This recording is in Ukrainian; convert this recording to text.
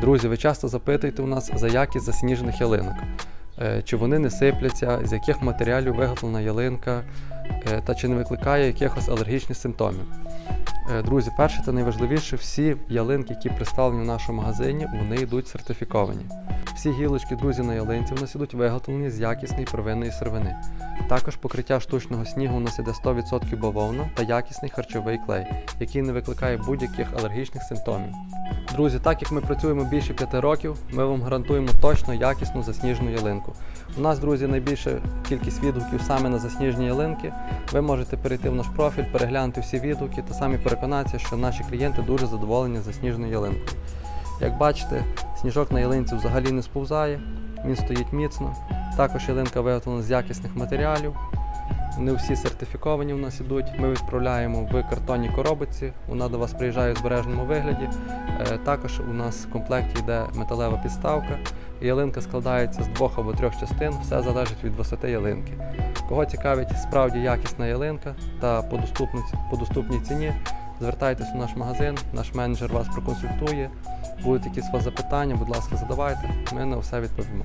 Друзі, ви часто запитуєте у нас за якість засніжених ялинок. Е, Чи вони не сипляться, з яких матеріалів виготовлена ялинка, е, та чи не викликає якихось алергічних симптомів. Е, Друзі, перше та найважливіше, всі ялинки, які представлені в нашому магазині, вони йдуть сертифіковані. Всі гілочки, друзі, на ялинці у нас ідуть виготовлені з якісної первинної сировини. Також покриття штучного снігу у нас іде 100% бавовна та якісний харчовий клей, який не викликає будь-яких алергічних симптомів. Друзі, так як ми працюємо більше 5 років, ми вам гарантуємо точно якісну засніжену ялинку. У нас, друзі, найбільша кількість відгуків саме на засніжені ялинки. Ви можете перейти в наш профіль, переглянути всі відгуки та самі переконатися, що наші клієнти дуже задоволені засніженою ялинкою. Як бачите, сніжок на ялинці взагалі не сповзає, він стоїть міцно. Також ялинка виготовлена з якісних матеріалів. Вони всі сертифіковані у нас ідуть. Ми відправляємо в картонній коробці. Вона до вас приїжджає в збережному вигляді. Е, Також у нас в комплекті йде металева підставка. Ялинка складається з двох або трьох частин, все залежить від висоти ялинки. Кого цікавить справді якісна ялинка та по по доступній ціні, звертайтесь у наш магазин, наш менеджер вас проконсультує. Будуть якісь у вас запитання, будь ласка, задавайте, ми на все відповімо.